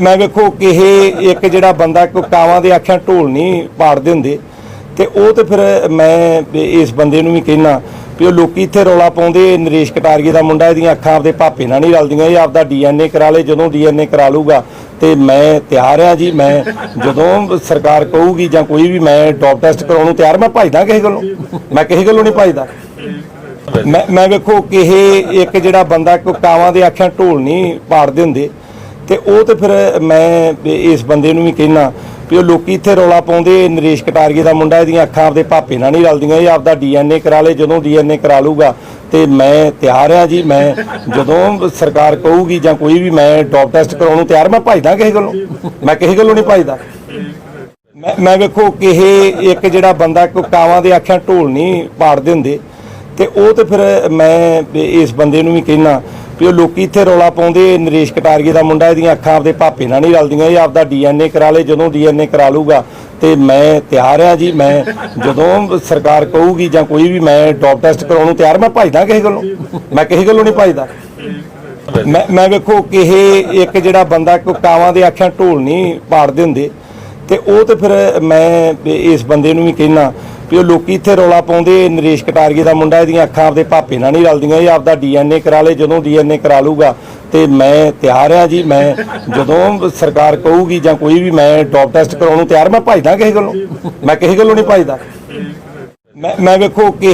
ਮੈਂ- ਵੇਖੋ ਕਿ ਇਹ ਇੱਕ ਜਿਹੜਾ ਬੰਦਾ ਕੋਈ ਕਾਵਾਂ ਦੇ ਆਖਿਆਂ ਢੋਲ ਨਹੀਂ ਪਾੜਦੇ ਹੁੰਦੇ। ਤੇ ਉਹ ਤੇ ਫਿਰ ਮੈਂ ਇਸ ਬੰਦੇ ਨੂੰ ਵੀ ਕਹਿਣਾ ਵੀ ਉਹ ਲੋਕੀ ਇੱਥੇ ਰੌਲਾ ਪਾਉਂਦੇ, ਨਰੇਸ਼ ਕਟਾਰੀਏ ਦਾ ਮੁੰਡਾ, ਇਹਦੀਆਂ ਅੱਖਾਂ ਆਪਦੇ ਭਾਪੇ ਨਾਲ ਨਹੀਂ ਰਲਦੀਆਂ, ਇਹ ਆਪਦਾ ਡੀਐਨਏ ਕਰਾ ਲੇ, ਜਦੋਂ ਡੀਐਨਏ ਕਰਾ ਲੂਗਾ। ਤੇ ਮੈਂ ਤਿਆਰ ਆ ਜੀ, ਮੈਂ ਜਦੋਂ ਸਰਕਾਰ ਕਹੂਗੀ ਜਾਂ ਕੋਈ ਵੀ ਮੈਂ ਡੋਪ ਟੈਸਟ ਕਰਾਉਣ ਨੂੰ ਤਿਆਰ, ਮੈਂ ਭਜਦਾ ਕਿਸੇ ਗੱਲੋਂ ਮੈਂ ਕਿਸੇ ਗੱਲੋਂ ਨਹੀਂ ਭਜਦਾ। ਮੈਂ ਮੈਂ ਵੇਖੋ ਕਿ ਇਹ ਇੱਕ ਜਿਹੜਾ ਬੰਦਾ ਕਾਵਾਂ ਦੇ ਆਖਿਆ ਢੋਲ ਨਹੀਂ ਪਾੜਦੇ ਹੁੰਦੇ। ਤੇ ਉਹ ਤੇ ਫਿਰ ਮੈਂ ਇਸ ਬੰਦੇ ਨੂੰ ਵੀ ਕਹਿਣਾ ਵੀ ਉਹ ਲੋਕੀ ਇੱਥੇ ਰੌਲਾ ਪਾਉਂਦੇ, ਨਰੇਸ਼ ਕਟਾਰੀਏ ਦਾ ਮੁੰਡਾ, ਇਹਦੀਆਂ ਅੱਖਾਂ ਆਪਦੇ ਭਾਪੇ ਨਾਲ ਨਹੀਂ ਰਲਦੀਆਂ, ਇਹ ਆਪਦਾ ਡੀਐਨਏ ਕਰਾ ਲੇ, ਜਦੋਂ ਡੀਐਨਏ ਕਰਾ ਲੂਗਾ। ਤੇ ਮੈਂ ਤਿਆਰ ਆ ਜੀ, ਮੈਂ ਜਦੋਂ ਸਰਕਾਰ ਕਹੂਗੀ ਜਾਂ ਕੋਈ ਵੀ ਮੈਂ ਡੋਪ ਟੈਸਟ ਕਰਾਉਣ ਨੂੰ ਤਿਆਰ, ਮੈਂ ਭਜਦਾ ਕਿਸੇ ਗੱਲੋਂ ਮੈਂ ਕਿਸੇ ਗੱਲੋਂ ਨਹੀਂ ਭਜਦਾ। ਮੈਂ ਮੈਂ ਵੇਖੋ ਕਿ ਇੱਕ ਜਿਹੜਾ ਬੰਦਾ ਕੋਈ ਕਾਵਾਂ ਦੇ ਆਖਿਆਂ ਢੋਲ ਨਹੀਂ ਪਾੜਦੇ ਹੁੰਦੇ। ਤੇ ਉਹ ਤੇ ਫਿਰ ਮੈਂ ਇਸ ਬੰਦੇ ਨੂੰ ਵੀ ਕਹਿਣਾ ਵੀ ਉਹ ਲੋਕੀ ਇੱਥੇ ਰੌਲਾ ਪਾਉਂਦੇ, ਨਰੇਸ਼ ਕਟਾਰੀਏ ਦਾ ਮੁੰਡਾ, ਇਹਦੀਆਂ ਅੱਖਾਂ ਆਪਦੇ ਭਾਪੇ ਨਾਲ ਨਹੀਂ ਰਲਦੀਆਂ, ਇਹ ਆਪਦਾ ਡੀਐਨਏ ਕਰਾ ਲੇ, ਜਦੋਂ ਡੀਐਨਏ ਕਰਾ ਲੂਗਾ। ਤੇ ਮੈਂ ਤਿਆਰ ਆ ਜੀ, ਮੈਂ ਜਦੋਂ ਸਰਕਾਰ ਕਹੂਗੀ ਜਾਂ ਕੋਈ ਵੀ ਮੈਂ ਡੋਪ ਟੈਸਟ ਕਰਾਉਣ ਨੂੰ ਤਿਆਰ, ਮੈਂ ਭਜਦਾ ਕਿਸੇ ਗੱਲੋਂ ਮੈਂ ਕਿਸੇ ਗੱਲੋਂ ਨਹੀਂ ਭਜਦਾ। ਮੈਂ ਮੈਂ ਵੇਖੋ ਕਿ ਇੱਕ ਜਿਹੜਾ ਬੰਦਾ ਕੋਈ ਕਾਵਾਂ ਦੇ ਆਖਿਆਂ ਢੋਲ ਨਹੀਂ ਪਾੜਦੇ ਹੁੰਦੇ ਤੇ ਉਹ ਤੇ ਫਿਰ ਮੈਂ ਇਸ ਬੰਦੇ ਨੂੰ ਵੀ ਕਹਿਣਾ ਵੀ ਉਹ ਲੋਕੀ ਇੱਥੇ ਰੌਲਾ ਪਾਉਂਦੇ, ਨਰੇਸ਼ ਕਟਾਰੀਏ ਦਾ ਮੁੰਡਾ, ਇਹਦੀਆਂ ਅੱਖਾਂ ਆਪਦੇ ਭਾਪੇ ਨਾਲ ਨਹੀਂ ਰਲਦੀਆਂ, ਇਹ ਆਪਦਾ ਡੀਐਨਏ ਕਰਾ ਲੇ, ਜਦੋਂ ਡੀਐਨਏ ਕਰਾ ਲੂਗਾ, ਤੇ ਮੈਂ ਤਿਆਰ ਆ ਜੀ, ਮੈਂ ਜਦੋਂ ਸਰਕਾਰ ਕਹੂਗੀ ਜਾਂ ਕੋਈ ਵੀ ਮੈਂ ਡੋਪ ਟੈਸਟ ਕਰਾਉਣ ਨੂੰ ਤਿਆਰ, ਮੈਂ ਭਜਦਾ ਕਿਸੇ ਗੱਲੋਂ, ਮੈਂ ਕਿਸੇ ਗੱਲੋਂ ਨਹੀਂ ਭਜਦਾ। ਮੈਂ ਮੈਂ ਵੇਖੋ ਕਿ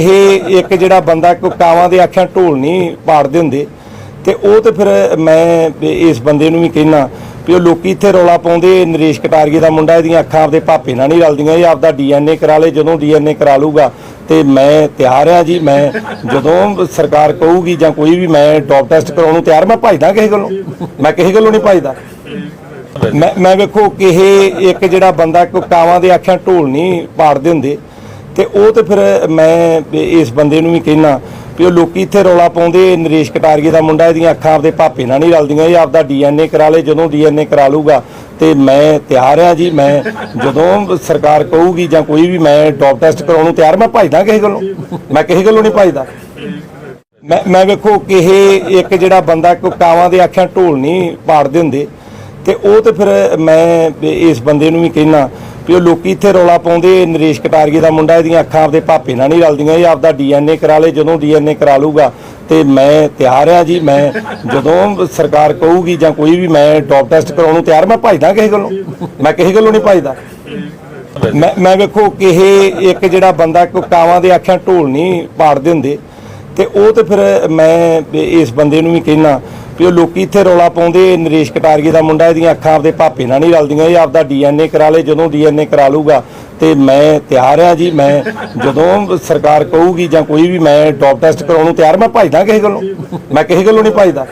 ਇੱਕ ਜਿਹੜਾ ਬੰਦਾ ਕੋਈ ਕਾਵਾਂ ਦੇ ਆਖਿਆਂ ਢੋਲ ਨਹੀਂ ਪਾੜਦੇ ਹੁੰਦੇ, ਤੇ ਉਹ ਤੇ ਫਿਰ ਮੈਂ ਇਸ ਬੰਦੇ ਨੂੰ ਵੀ ਕਹਿਣਾ ਵੀ ਉਹ ਲੋਕੀ ਇੱਥੇ ਰੌਲਾ ਪਾਉਂਦੇ, ਨਰੇਸ਼ ਕਟਾਰੀਏ ਦਾ ਮੁੰਡਾ, ਇਹਦੀਆਂ ਅੱਖਾਂ ਆਪਦੇ ਭਾਪੇ ਨਾਲ ਨਹੀਂ ਰਲਦੀਆਂ, ਇਹ ਆਪਦਾ ਡੀਐਨਏ ਕਰਾ ਲੇ, ਜਦੋਂ ਡੀਐਨਏ ਕਰਾ ਲੂਗਾ, ਤੇ ਮੈਂ ਤਿਆਰ ਆ ਜੀ, ਮੈਂ ਜਦੋਂ ਸਰਕਾਰ ਕਹੂਗੀ ਜਾਂ ਕੋਈ ਵੀ ਮੈਂ ਡੋਪ ਟੈਸਟ ਕਰਾਉਣ ਨੂੰ ਤਿਆਰ, ਮੈਂ ਭਜਦਾ ਕਿਸੇ ਗੱਲੋਂ ਮੈਂ ਕਿਸੇ ਗੱਲੋਂ ਨਹੀਂ ਭਜਦਾ। ਮੈਂ ਮੈਂ ਵੇਖੋ ਕਿ ਇੱਕ ਜਿਹੜਾ ਬੰਦਾ ਕਾਵਾਂ ਦੇ ਆਖਿਆਂ ਢੋਲ ਨਹੀਂ ਪਾੜਦੇ ਹੁੰਦੇ ਤੇ ਉਹ ਤੇ ਫਿਰ ਮੈਂ ਇਸ ਬੰਦੇ ਨੂੰ ਵੀ ਕਹਿਣਾ ਵੀ ਉਹ ਲੋਕੀ ਇੱਥੇ ਰੌਲਾ ਪਾਉਂਦੇ, ਨਰੇਸ਼ ਕਟਾਰੀਏ ਦਾ ਮੁੰਡਾ, ਇਹਦੀਆਂ ਅੱਖਾਂ ਆਪਦੇ ਭਾਪੇ ਨਾਲ ਨਹੀਂ ਰਲਦੀਆਂ, ਇਹ ਆਪਦਾ ਡੀਐਨਏ ਕਰਾ ਲੇ, ਜਦੋਂ ਡੀਐਨਏ ਕਰਾ ਲੂਗਾ, ਤੇ ਮੈਂ ਤਿਆਰ ਆ ਜੀ, ਮੈਂ ਜਦੋਂ ਸਰਕਾਰ ਕਹੂਗੀ ਜਾਂ ਕੋਈ ਵੀ ਮੈਂ ਡੋਪ ਟੈਸਟ ਕਰਾਉਣ ਨੂੰ ਤਿਆਰ, ਮੈਂ ਭਜਦਾ ਕਿਸੇ ਗੱਲੋਂ ਮੈਂ ਕਿਸੇ ਗੱਲੋਂ ਨਹੀਂ ਭਜਦਾ। ਮੈਂ ਮੈਂ ਵੇਖੋ ਕਿ ਇੱਕ ਜਿਹੜਾ ਬੰਦਾ ਕੋਈ ਕਾਵਾਂ ਦੇ ਆਖਿਆਂ ਢੋਲ ਨਹੀਂ ਪਾੜਦੇ ਹੁੰਦੇ, ਤੇ ਉਹ ਤੇ ਫਿਰ ਮੈਂ ਇਸ ਬੰਦੇ ਨੂੰ ਵੀ ਕਹਿਣਾ ਵੀ ਉਹ ਲੋਕੀ ਇੱਥੇ ਰੌਲਾ ਪਾਉਂਦੇ, ਨਰੇਸ਼ ਕਟਾਰੀਏ ਦਾ ਮੁੰਡਾ, ਇਹਦੀਆਂ ਅੱਖਾਂ ਆਪਦੇ ਭਾਪੇ ਨਾਲ ਨਹੀਂ ਰਲਦੀਆਂ, ਇਹ ਆਪਦਾ ਡੀਐਨਏ ਕਰਾ ਲੇ, ਜਦੋਂ ਡੀਐਨਏ ਕਰਾ ਲੂਗਾ, ਤੇ ਮੈਂ ਤਿਆਰ ਆ ਜੀ, ਮੈਂ ਜਦੋਂ ਸਰਕਾਰ ਕਹੂਗੀ ਜਾਂ ਕੋਈ ਵੀ ਮੈਂ ਡੋਪ ਟੈਸਟ ਕਰਾਉਣ ਨੂੰ ਤਿਆਰ, ਮੈਂ ਭਜਦਾ ਕਿਸੇ ਗੱਲੋਂ, ਮੈਂ ਕਿਸੇ ਗੱਲੋਂ ਨਹੀਂ ਭਜਦਾ। ਮੈਂ ਮੈਂ ਵੇਖੋ ਕਿ ਇੱਕ ਜਿਹੜਾ ਬੰਦਾ ਕਾਵਾਂ ਦੇ ਆਖਿਆਂ ਢੋਲ ਨਹੀਂ ਪਾੜਦੇ ਹੁੰਦੇ ਤੇ ਉਹ ਤੇ ਫਿਰ ਮੈਂ ਇਸ ਬੰਦੇ ਨੂੰ ਵੀ ਕਹਿਣਾ ਵੀ ਉਹ ਲੋਕੀ ਇੱਥੇ ਰੌਲਾ ਪਾਉਂਦੇ, ਨਰੇਸ਼ ਕਟਾਰੀਏ ਦਾ ਮੁੰਡਾ, ਇਹਦੀਆਂ ਅੱਖਾਂ ਆਪਦੇ ਭਾਪੇ ਨਾਲ ਨਹੀਂ ਰਲਦੀਆਂ, ਇਹ ਆਪਦਾ ਡੀਐਨਏ ਕਰਾ ਲੇ, ਜਦੋਂ ਡੀਐਨਏ ਕਰਾ ਲੂਗਾ ਤੇ ਮੈਂ ਤਿਆਰ ਆ ਜੀ, ਮੈਂ ਜਦੋਂ ਸਰਕਾਰ ਕਹੂਗੀ ਜਾਂ ਕੋਈ ਵੀ ਮੈਂ ਡੋਪ ਟੈਸਟ ਕਰਾਉਣ ਨੂੰ ਤਿਆਰ, ਮੈਂ ਭਜਦਾ ਕਿਸੇ ਗੱਲੋਂ। ਮੈਂ ਕਿਸੇ ਗੱਲੋਂ ਨਹੀਂ ਭਜਦਾ।